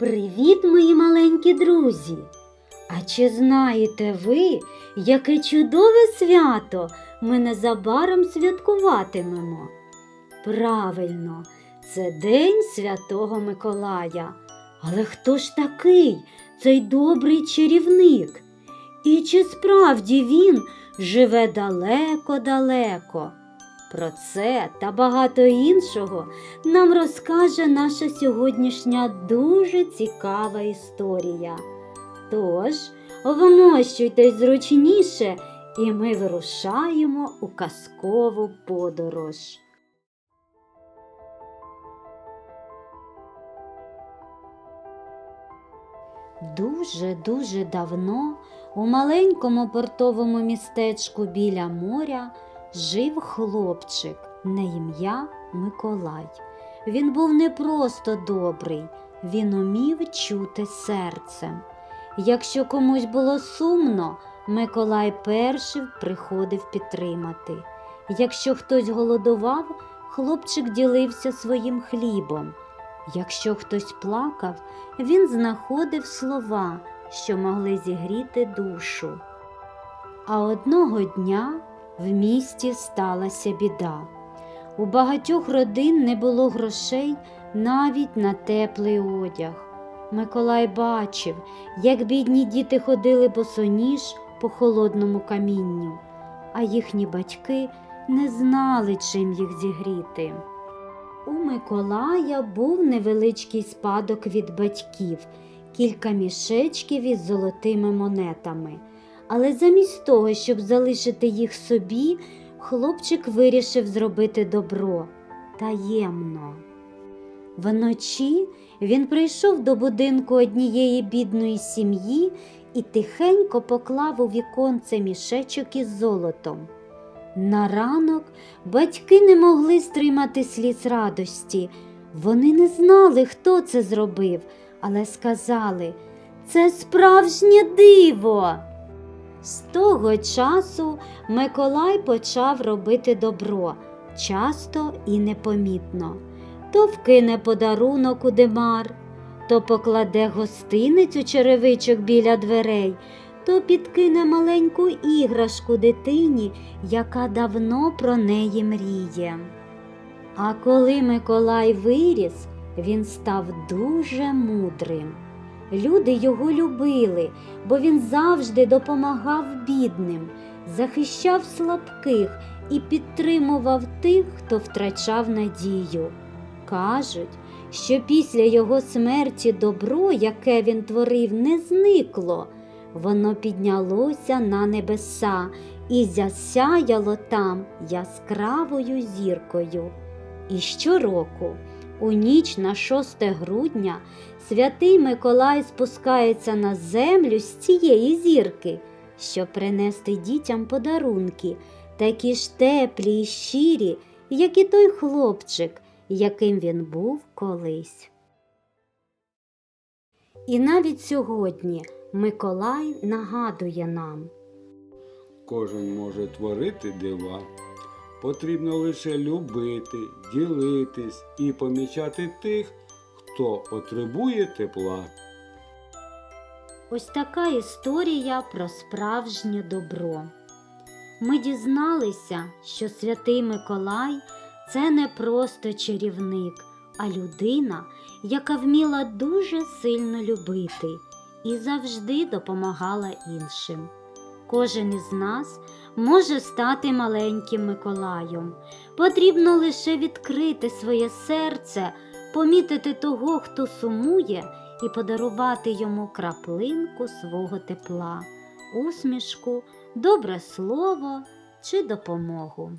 Привіт, мої маленькі друзі! А чи знаєте ви, яке чудове свято ми незабаром святкуватимемо? Правильно, це День Святого Миколая. Але хто ж такий цей добрий чарівник? І чи справді він живе далеко-далеко? Про це та багато іншого нам розкаже наша сьогоднішня дуже цікава історія. Тож, вмощуйтесь зручніше, і ми вирушаємо у казкову подорож. Дуже-дуже давно у маленькому портовому містечку біля моря жив хлопчик на ім'я Миколай. Він був не просто добрий, він умів чути серцем. Якщо комусь було сумно, Миколай перший приходив підтримати. Якщо хтось голодував, хлопчик ділився своїм хлібом. Якщо хтось плакав, він знаходив слова, що могли зігріти душу. А одного дня в місті сталася біда. У багатьох родин не було грошей навіть на теплий одяг. Миколай бачив, як бідні діти ходили босоніж по холодному камінню, а їхні батьки не знали, чим їх зігріти. У Миколая був невеличкий спадок від батьків, кілька мішечків із золотими монетами. Але замість того, щоб залишити їх собі, хлопчик вирішив зробити добро таємно. Вночі він прийшов до будинку однієї бідної сім'ї і тихенько поклав у віконце мішечок із золотом. На ранок батьки не могли стримати сліз радості. Вони не знали, хто це зробив, але сказали це справжнє диво. З того часу Миколай почав робити добро часто і непомітно. То вкине подарунок у димар, то покладе гостиниць у черевичок біля дверей, то підкине маленьку іграшку дитині, яка давно про неї мріє. А коли Миколай виріс, він став дуже мудрим. Люди його любили, бо він завжди допомагав бідним, захищав слабких і підтримував тих, хто втрачав надію. Кажуть, що після його смерті добро, яке він творив, не зникло. Воно піднялося на небеса і засяяло там яскравою зіркою. І щороку, у ніч на 6 грудня, святий Миколай спускається на землю з цієї зірки, щоб принести дітям подарунки, такі ж теплі й щирі, як і той хлопчик, яким він був колись. І навіть сьогодні Миколай нагадує нам. Кожен може творити дива. Потрібно лише любити, ділитись і помічати тих, хто потребує тепла. Ось така історія про справжнє добро. Ми дізналися, що святий Миколай це не просто чарівник, а людина, яка вміла дуже сильно любити і завжди допомагала іншим. Кожен із нас може стати маленьким Миколаєм. Потрібно лише відкрити своє серце, помітити того, хто сумує, і подарувати йому краплинку свого тепла, усмішку, добре слово чи допомогу.